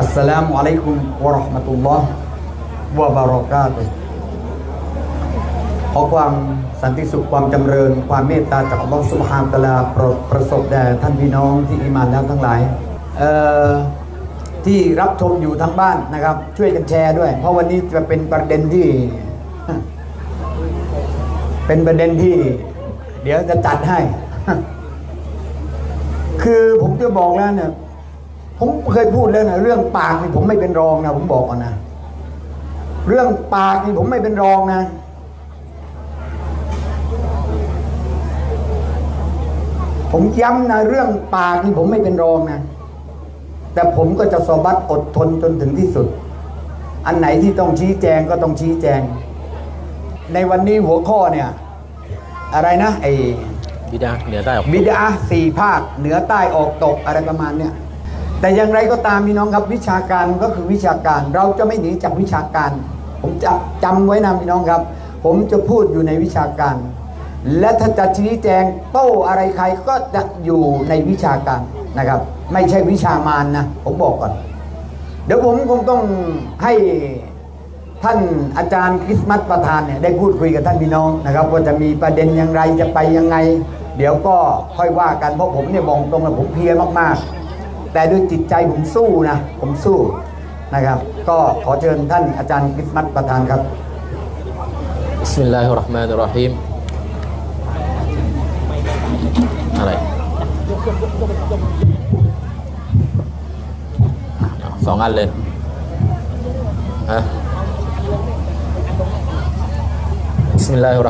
อัสสลามุอะลัยกุมวะราะห์มะตุลลอฮ์วะบารอกาตุขอความสันติสุขความจำเริญ ความเมตตาจากอัลลอฮ์สุบฮานตะอาลาปรประสบแด่ท่านพี่น้องที่อิมานแล้วทั้งหลายที่รับชมอยู่ทางบ้านนะครับ ช่วยกันแชร์ด้วย เพราะวันนี้จะเป็นประเด็นที่ เป็นประเด็นที่ เดี๋ยวจะจัดให้ คือผมจะบอกแล้วเนี่ย ผมเคยพูดแล้วนะเรื่องปากนี่ผมไม่เป็นรองนะผมบอกก่อนนะเรื่องปากนี่ผมไม่เป็นรองนะ ผมย้ำนะเรื่องปากนี่ผมไม่เป็นรองนะ แต่ผมก็จะสอบัดอดทนจนถึงที่สุด อันไหนที่ต้องชี้แจงก็ต้องชี้แจง ในวันนี้หัวข้อเนี่ย อะไรนะไอ้บิดาเหนือใต้ออกบิดาสี่ภาคเหนือใต้ออกตกอะไรประมาณเนี้ย แต่อย่างไรก็ตามพี่น้องครับวิชาการก็คือวิชาการเราจะไม่หนีจากวิชาการ ผมจะจำไว้นะพี่น้องครับ ผมจะพูดอยู่ในวิชาการ และถ้าจะชี้แจงโต้อะไรใครก็จะอยู่ในวิชาการนะครับ ไม่ใช่วิชามารนนะผมบอกก่อน เดี๋ยวผมคงต้องให้ท่านอาจารย์คริสมาสประธานเนี่ยได้พูดคุยกับท่านพี่น้องนะครับว่าจะมีประเด็นอย่างไรจะไปยังไง เดี๋ยวก็ค่อยว่ากันเพราะผมเนี่ยบอกตรงนะผมเพลียมากๆ แต่ด้วยจิตใจผมสู้นะ ผมสู้นะครับ ก็ขอเชิญท่านอาจารย์คริสต์มาสประธานครับบิสมิลลาฮิรราะห์มานิรราะฮีมอะไรสองอันเลยฮะบิสมิลลาฮิร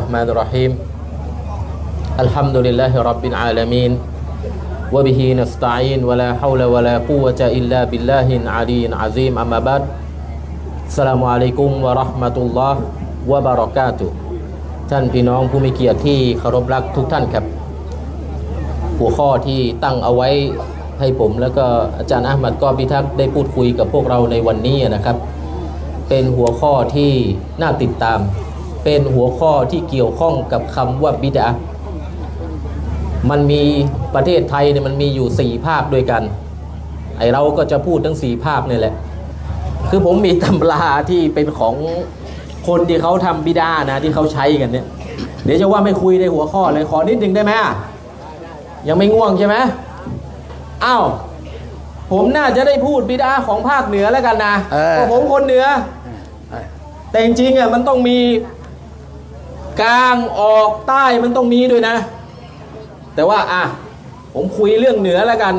وبه نستعين ولا حول ولا قوة إلا بالله العلي العظيم أما بعد السلام عليكم ورحمة الله وبركاته ท่านพี่น้องผู้มีเกียรติที่เคารพรักทุกท่านครับ หัวข้อที่ตั้งเอาไว้ให้ผม แล้วก็อาจารย์อามัดก็พิทักษ์ได้พูดคุยกับพวกเราในวันนี้นะครับ เป็นหัวข้อที่น่าติดตาม เป็นหัวข้อที่เกี่ยวข้องกับคำว่าบิดา มันมีประเทศไทยเนี่ยมันมีอยู่สี่ภาคด้วยกัน ไอเราก็จะพูดทั้งสี่ภาคนี่แหละ คือผมมีตำราที่เป็นของคนที่เขาทำบิดานะที่เขาใช้กันเนี่ย เดี๋ยวจะว่าไม่คุยในหัวข้อเลยขอนิดหนึ่งได้ไหมยังไม่ง่วงใช่ไหมอ้าวผมน่าจะได้พูดบิดาของภาคเหนือแล้วกันนะเพราะผมคนเหนือ แต่จริงๆอะมันต้องมีกลางออกใต้มันต้องมีด้วยนะ แต่ว่าอะผมคุยเรื่องเหนือแล้วกัน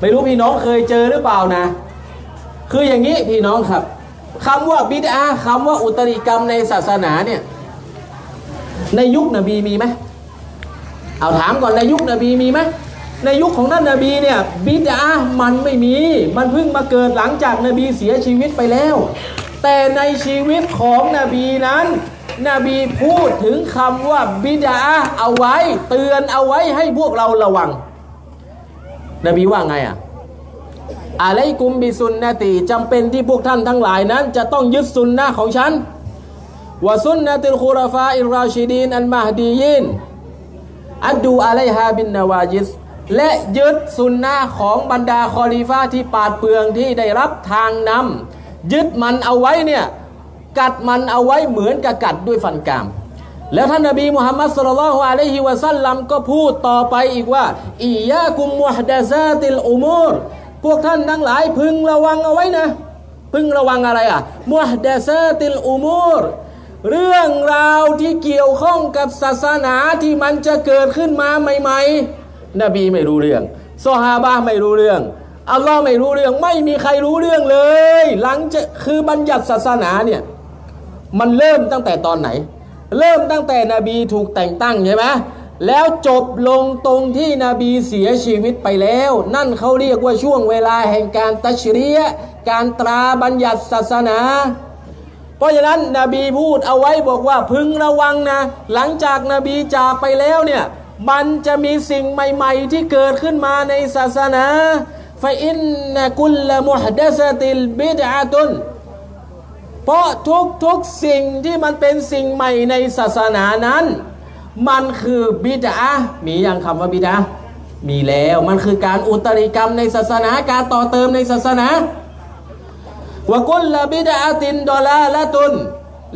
ไม่รู้พี่น้องเคยเจอหรือเปล่านะ คืออย่างนี้พี่น้องครับคำว่าบิดาคำว่าอุตริกรรมในศาสนาเนี่ย ในยุคนบีมีไหมเอาถามก่อนในยุคนบีมีไหมในยุคของท่านนบีเนี่ยบิดามันไม่มี มันเพิ่งมาเกิดหลังจากนบีเสียชีวิตไปแล้ว แต่ในชีวิตของนบีนั้น นบีพูดถึงคำว่าบิดาเอาไว้ เตือนเอาไว้ให้พวกเราระวัง นบีว่าไงอะอะไลกุมบิสุนนะตีจำเป็นที่พวกท่านทั้งหลายนั้น จะต้องยึดสุนนะของฉันวะสุนนะติลคูรฟาอิรราชิดีนอันมาฮดียินอัดดูอะไลฮาบินนาวาจิสและยึดสุนนะของบรรดาคอลีฟาที่ปาดเปลืองที่ได้รับทางนำยึดมันเอาไว้เนี่ย กัดมันเอาไว้เหมือนกับกัดด้วยฟันกราม แล้วท่านนบีมุฮัมมัดสุลลัลฮุอะลัยฮิวะสัลลัมก็พูดต่อไปอีกว่าอียากุมมุฮดะซาติลอุมูรพวกท่านทั้งหลายพึงระวังเอาไว้นะ พึงระวังอะไรอะมุฮดะซาติลอุมูรเรื่องราวที่เกี่ยวข้องกับศาสนาที่มันจะเกิดขึ้นมาใหม่ๆ นบีไม่รู้เรื่องซอฮาบะไม่รู้เรื่องอัลลอฮ์ไม่รู้เรื่องไม่มีใครรู้เรื่องเลย หลังจะคือบัญญัติศาสนาเนี่ย มันเริ่มตั้งแต่ตอนไหน เริ่มตั้งแต่นบีถูกแต่งตั้งใช่ไหมแล้วจบลงตรงที่นบีเสียชีวิตไปแล้ว นั่นเขาเรียกว่าช่วงเวลาแห่งการตัชเรียการตราบัญญัติศาสนา เพราะฉะนั้นนบีพูดเอาไว้บอกว่าพึงระวังนะ หลังจากนบีจากไปแล้วเนี่ยมันจะมีสิ่งใหม่ๆที่เกิดขึ้นมาในศาสนาฟอินกุลละมุฮดะซติลบิดอะตุน เพราะทุกทุกๆสิ่งที่มันเป็นสิ่งใหม่ในศาสนานั้น มันคือบิดามีอย่างคำว่าบิดามีแล้วมันคือการอุตริกรรมในศาสนาการต่อเติมในศาสนาวกุลละบิดาตินดอลาละตุน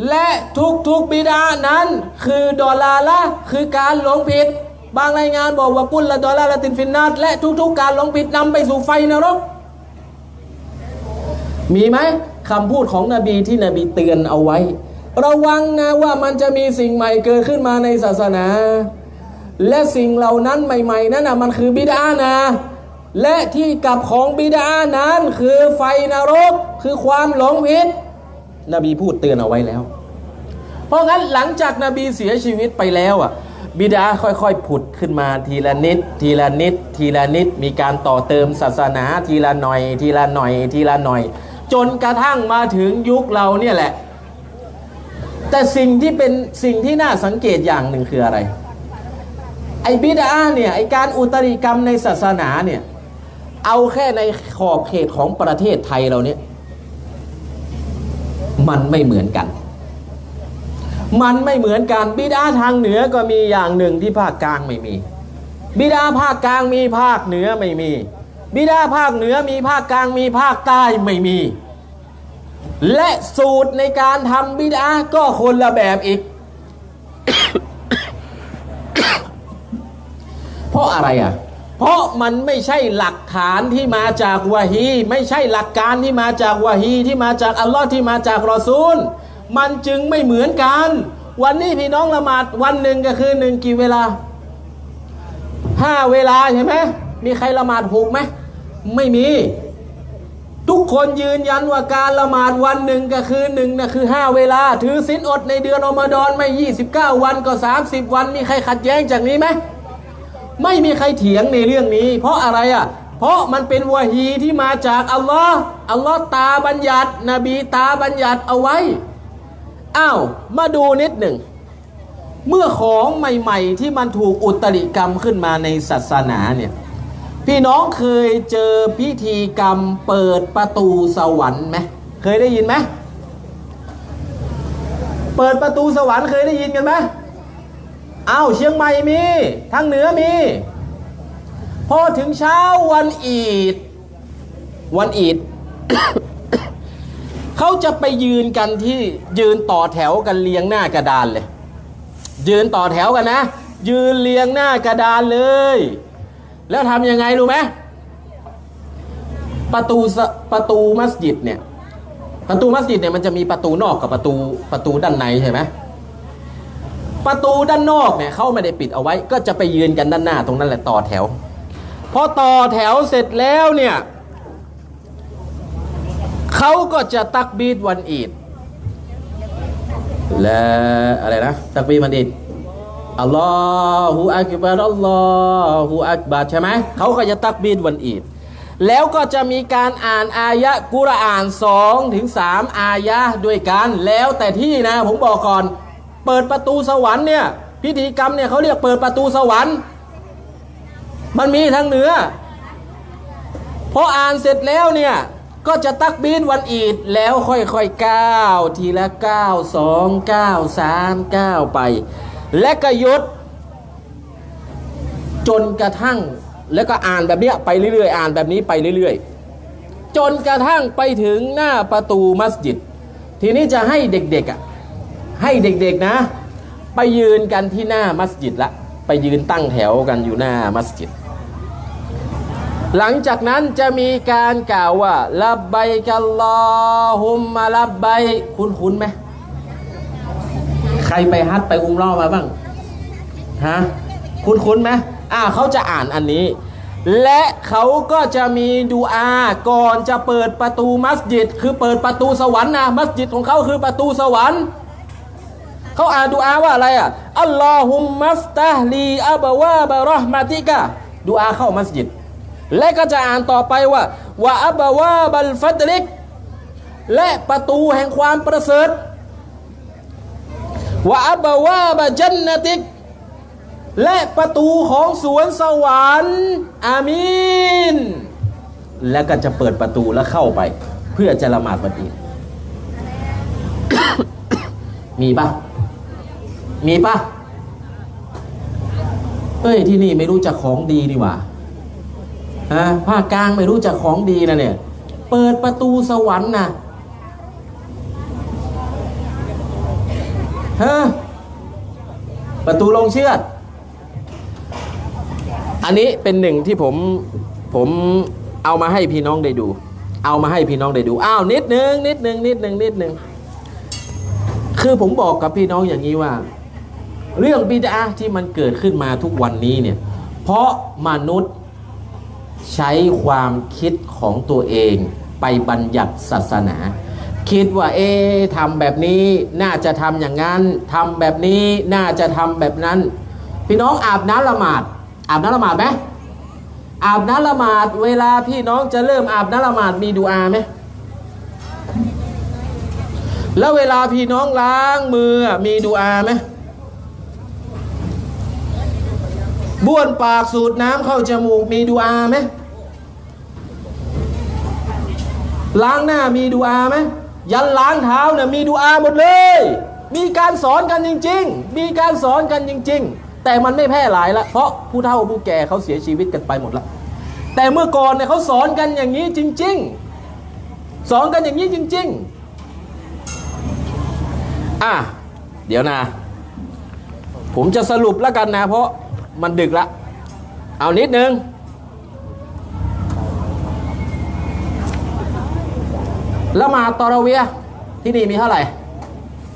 และทุกทุกๆบิดานั้น คือดอลาละคือการหลงผิด บางรายงานบอกว่ากุลละดอลาละตินฟินนาตและทุกๆ การหลงผิดนำไปสู่ไฟนรก มีไหม คำพูดของนบีที่นบีเตือนเอาไว้ ระวังนะว่ามันจะมีสิ่งใหม่เกิดขึ้นมาในศาสนา และสิ่งเหล่านั้นใหม่ ๆ นั้นนะมันคือบิดานะ และที่กลับของบิดานั้นคือไฟนรกคือความหลงผิดนบีพูดเตือนเอาไว้แล้ว เพราะงั้นหลังจากนบีเสียชีวิตไปแล้วอะบิดาค่อยๆ ผุดขึ้นมาทีละนิด ทีละนิด ทีละนิด มีการต่อเติมศาสนาทีละหน่อย ทีละหน่อย ทีละหน่อย จนกระทั่งมาถึงยุคเราเนี่ยแหละ แต่สิ่งที่เป็นสิ่งที่น่าสังเกตอย่างหนึ่งคืออะไร ไอ้บิดาเนี่ยไอ้การอุตริกรรมในศาสนาเนี่ยเอาแค่ในขอบเขตของประเทศไทยเราเนี่ยมันไม่เหมือนกัน มันไม่เหมือนกันบิดาทางเหนือก็มีอย่างหนึ่งที่ภาคกลางไม่มี บิดาภาคกลางมีภาคเหนือไม่มี บิดาภาคเหนือมีภาคกลางมีภาคใต้ไม่มี และสูตรในการทำบิดาก็คนละแบบอีก เพราะอะไรอะ เพราะมันไม่ใช่หลักฐานที่มาจากวะฮี ไม่ใช่หลักการที่มาจากวะฮีที่มาจากอัลลอฮ์ที่มาจากรอซูล มันจึงไม่เหมือนกัน วันนี้พี่น้องละหมาดวันหนึ่งก็คือหนึ่งกี่เวลาห้าเวลาใช่ไหมมีใครละหมาดหกไหม ไม่มี ทุกคนยืนยันว่าการละหมาดวันหนึ่งก็คือหนึ่งนะคือห้าเวลา ถือศีลอดในเดือนอมฎอนไม่ยี่สิบเก้าวันก็สามสิบวัน มีใครขัดแย้งจากนี้ไหมไม่มีใครเถียงในเรื่องนี้ เพราะอะไรอะ เพราะมันเป็นวะฮีที่มาจากอัลลอฮ์อัลลอฮ์ตาบัญญัติ นบีตาบัญญัติเอาไว้อ้าวมาดูนิดหนึ่ง เมื่อของใหม่ ๆ ที่มันถูกอุตริกรรมขึ้นมาในศาสนาเนี่ย พี่น้องเคยเจอพิธีกรรมเปิดประตูสวรรค์ไหมเคยได้ยินไหมเปิดประตูสวรรค์เคยได้ยินกันไหมอ้าวเชียงใหม่มีทางเหนือมี พอถึงเช้าวันอีด วันอีด เขาจะไปยืนกันที่ยืนต่อแถวกันเรียงหน้ากระดานเลย ยืนต่อแถวกันนะ ยืนเรียงหน้ากระดานเลย แล้วทำยังไงรู้ไหมประตูประตูมัสยิดเนี่ยประตูมัสยิดเนี่ยมันจะมีประตูนอกกับประตูประตูด้านในใช่ไหมประตูด้านนอกเนี่ยเขาไม่ได้ปิดเอาไว้ ก็จะไปยืนกันด้านหน้าตรงนั้นแหละต่อแถวพอต่อแถวเสร็จแล้วเนี่ยเขาก็จะตักบีดวันอีดและอะไรนะ ตักบีดวันอีด อัลลอฮฺอักบารอัลลอฮฺอักบารใช่ไหมเขาก็จะตักบีดวันอีดแล้วก็จะมีการอ่านอายะกุรอานสองถึงสามอายะด้วยกัน แล้วแต่ที่นะผมบอกก่อน เปิดประตูสวรรค์เนี่ยพิธีกรรมเนี่ยเขาเรียกเปิดประตูสวรรค์ มันมีทางเหนือพออ่านเสร็จแล้วเนี่ยก็จะตักบีนวันอีดแล้วค่อยๆก้าวทีละก้าวสองก้าวสามก้าวไป และก็ยุดจนกระทั่งแล้วก็อ่านแบบเนี้ยไปเรื่อยๆ อ่านแบบนี้ไปเรื่อยๆ จนกระทั่งไปถึงหน้าประตูมัสยิด ทีนี้จะให้เด็กๆอะให้เด็กๆนะ ไปยืนกันที่หน้ามัสยิดละ ไปยืนตั้งแถวกันอยู่หน้ามัสยิด หลังจากนั้นจะมีการกล่าวว่าลับไบกัลลอฮุมมาลับไบคุ้นๆไหม ใครไปฮัทไปอุ้มล่อมาบ้างฮะคุ้นๆไหมอ่าเขาจะอ่านอันนี้ และเขาก็จะมีดูอาก่อนจะเปิดประตูมัสยิด คือเปิดประตูสวรรค์นะมัสยิดของเขาคือประตูสวรรค์เขาอ่านดูอาว่าอะไรอะอัลลอฮุมมัฟตะฮลีอับวาบะรอห์มาติกะดูอาเข้ามัสยิด และก็จะอ่านต่อไปว่าว่าอับวาบัลฟัดลิก และประตูแห่งความประเสริฐ ว่าอับวาบะจันนติกและประตูของสวนสวรรค์อามีนแล้วก็จะเปิดประตูแล้วเข้าไป เพื่อจะละหมาดวันอีมีปะมีปะเอ้ยที่นี่ไม่รู้จักของดีนี่หว่าฮะภาคกลางไม่รู้จักของดีนะเนี่ย เปิดประตูสวรรค์นะ ฮะประตูลงเชือด อันนี้เป็นหนึ่งที่ผมผมเอามาให้พี่น้องได้ดู เอามาให้พี่น้องได้ดู อ้าวนิดนึงนิดนึงนิดนึงนิดนึง คือผมบอกกับพี่น้องอย่างนี้ว่า เรื่องบิดาที่มันเกิดขึ้นมาทุกวันนี้เนี่ย เพราะมนุษย์ใช้ความคิดของตัวเองไปบัญญัติศาสนา คิดว่าเอ๊ะทำแบบนี้น่าจะทำอย่างนั้นทำแบบนี้น่าจะทำแบบนั้น พี่น้องอาบน้ำละหมาด อาบน้ำละหมาดไหมอาบน้ำละหมาดเวลาพี่น้องจะเริ่มอาบน้ำละหมาดมีดูอาไหมแล้วเวลาพี่น้องล้างมือมีดูอาไหมบ้วนปากสูดน้ำเข้าจมูกมีดูอาไหมล้างหน้ามีดูอาไหม ยันล้างเท้าเนี่ยมีดูอาหมดเลย มีการสอนกันจริง ๆ มีการสอนกันจริง ๆ แต่มันไม่แพร่หลายละเพราะผู้เฒ่าผู้แก่เขาเสียชีวิตกันไปหมดละแต่เมื่อก่อนเนี่ยเขาสอนกันอย่างนี้จริง ๆ สอนกันอย่างนี้จริง ๆ อะเดี๋ยวนะ ผมจะสรุปแล้วกันนะ เพราะมันดึกละ เอานิดนึง ละหมาดตอระเวียที่นี่มีเท่าไหร่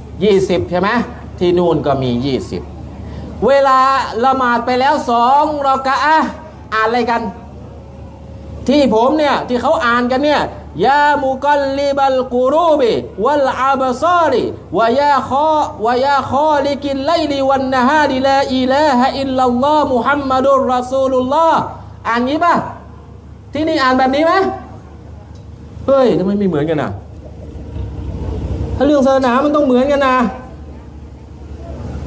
20 ใช่ไหมที่นู่นก็มี 20 เวลาละหมาดไปแล้วสองรอกะอะอ่านอะไรกัน ที่ผมเนี่ยที่เขาอ่านกันเนี่ยยามุกัลลิบัลกูรูบิวัลอาบซาริวะยาคอวยาคอลิกินไลลิวันนะฮาดิลาอิลาฮะอิลลัลลอฮ์มุฮัมมัดุลรอซูลุลลอฮ์อ่านงี้ป่ะที่นี่อ่านแบบนี้ไหม เฮ้ยทำไมไม่เหมือนกันอะ ถ้าเรื่องศาสนามันต้องเหมือนกันนะ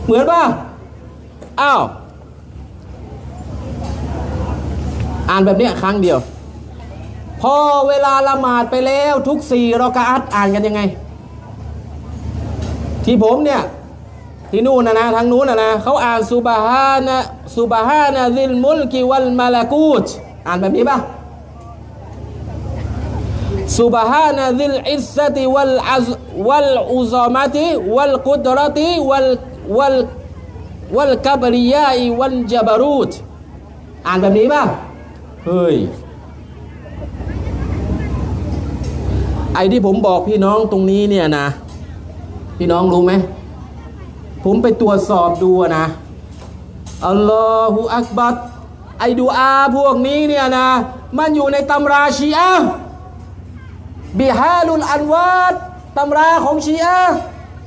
เหมือนป่ะ อ้าว อ่านแบบนี้ครั้งเดียว พอเวลาละหมาดไปแล้วทุกสี่รอกะอัดอ่านกันยังไง ที่ผมเนี่ยที่นู่นนะนะทางนู้นนะนะเขาอ่านซุบฮานะซุบฮานะซิลมุลกิวัลมาลากูตอ่านแบบนี้ป่ะ ซุบฮานะซิลอิสซติวัลอัซวัลอุซามะติวัลกุดรติวัลวัลวัลกับริยาอิวัลจับรูตอ่านแบบนี้ป่ะเฮ้ยไอ้ที่ผมบอกพี่น้องตรงนี้เนี่ยนะ พี่น้องรู้ไหมผมไปตรวจสอบดูนะอัลลอฮฺอักบัดไอ้ดูอาพวกนี้เนี่ยนะ มันอยู่ในตำราชีอะ บิฮาลุลอันวาดตำราของชีอะ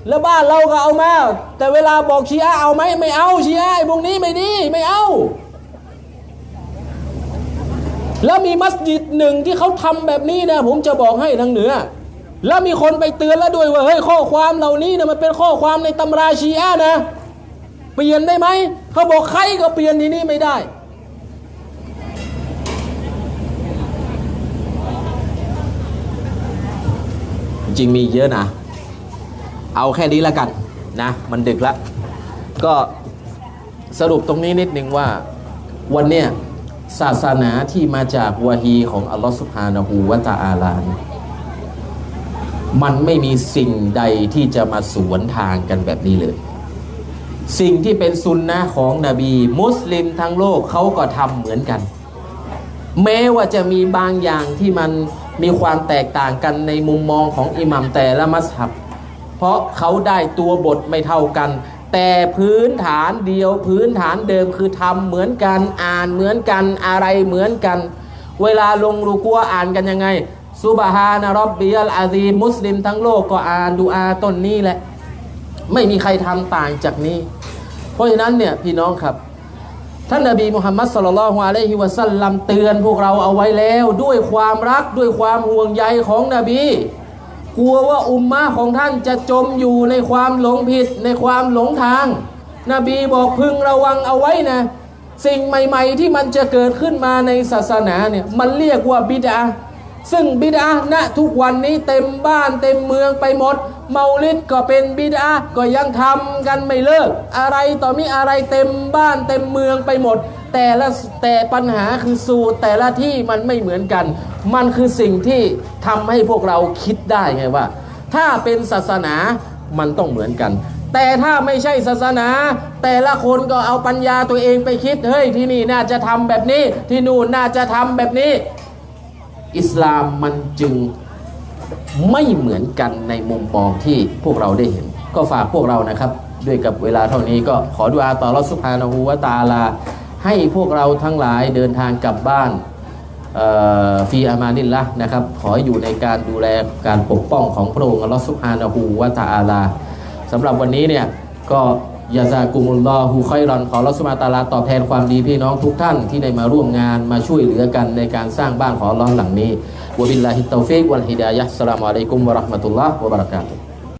แล้วบ้านเราก็เอามา แต่เวลาบอกชีอะเอาไหมไม่เอาชีอะไอ้พวกนี้ไม่ดีไม่เอา แล้วมีมัสยิดหนึ่งที่เขาทำแบบนี้นะผมจะบอกให้ทางเหนือ แล้วมีคนไปเตือนแล้วด้วยว่าเฮ้ยข้อความเหล่านี้นะมันเป็นข้อความในตำราชีอะนะ เปลี่ยนได้ไหมเขาบอกใครก็เปลี่ยนที่นี่ไม่ได้ ริงมีเยอะนะ เอาแค่นี้แล้วกันนะ มันดึกแล้วก็สรุปตรงนี้นิดนึงว่าวันเนี้ยศาสนาที่มาจากวะฮีของอัลลอฮฺสุบฮานะฮูวะตะอาลานมันไม่มีสิ่งใดที่จะมาสวนทางกันแบบนี้เลย สิ่งที่เป็นซุนนะของนบี มุสลิมทั้งโลกเขาก็ทำเหมือนกัน แม้ว่าจะมีบางอย่างที่มัน มีความแตกต่างกันในมุมมองของอิหมัมแต่ละมัสฮับ เพราะเขาได้ตัวบทไม่เท่ากัน แต่พื้นฐานเดียวพื้นฐานเดิมคือทำเหมือนกันอ่านเหมือนกันอะไรเหมือนกัน เวลาลงรูกัวอ่านกันยังไงซุบฮานะรอบบิยัลอาซีมมุสลิมทั้งโลกก็อ่านดูอาต้นนี้แหละ ไม่มีใครทำต่างจากนี้ เพราะฉะนั้นเนี่ยพี่น้องครับ ท่านนบีมุฮัมมัดสุลลัลฮวาอะลัยฮิวะสัลลัมเตือนพวกเราเอาไว้แล้ว ด้วยความรักด้วยความห่วงใยของนบี กลัวว่าอุมมะของท่านจะจมอยู่ในความหลงผิดในความหลงทาง นบีบอกพึงระวังเอาไว้นะ สิ่งใหม่ ๆ ที่มันจะเกิดขึ้นมาในศาสนาเนี่ยมันเรียกว่าบิดา ซึ่งบิดาณทุกวันนี้เต็มบ้านเต็มเมืองไปหมด เมาลิดก็เป็นบิดาก็ยังทำกันไม่เลิก อะไรต่อมีอะไรเต็มบ้านเต็มเมืองไปหมด แต่ละแต่ปัญหาคือสูตรแต่ละที่มันไม่เหมือนกัน มันคือสิ่งที่ทำให้พวกเราคิดได้ไงว่า ถ้าเป็นศาสนามันต้องเหมือนกันแต่ถ้าไม่ใช่ศาสนา แต่ละคนก็เอาปัญญาตัวเองไปคิด เฮ้ยที่นี่น่าจะทำแบบนี้ ที่นู่นน่าจะทำแบบนี้ อิสลามมันจึงไม่เหมือนกันในมุมมองที่พวกเราได้เห็น ก็ฝากพวกเรานะครับ ด้วยกับเวลาเท่านี้ก็ขอดุอาต่อรอสุภานะฮูวะตาลา ให้พวกเราทั้งหลายเดินทางกลับบ้านฟีอามานิลละนะครับ ขออยู่ในการดูแลการปกป้องของพระองค์อัลลอฮฺสุบฮานะฮูวะตะอาลาสำหรับวันนี้เนี่ยก็ ยาซากุมุลลอฮูค่อยรอนขอรัสมาตาลาตอบแทนความดีพี่น้องทุกท่านที่ได้มาร่วมงานมาช่วยเหลือกันในการสร้างบ้านขอร้อนหลังนี้วะบิลลาฮิตตอฟิกวัลฮิดายะสลามอะลัยกุมวะราะห์มะตุลลอฮ์วะบะเราะกาตุฮ์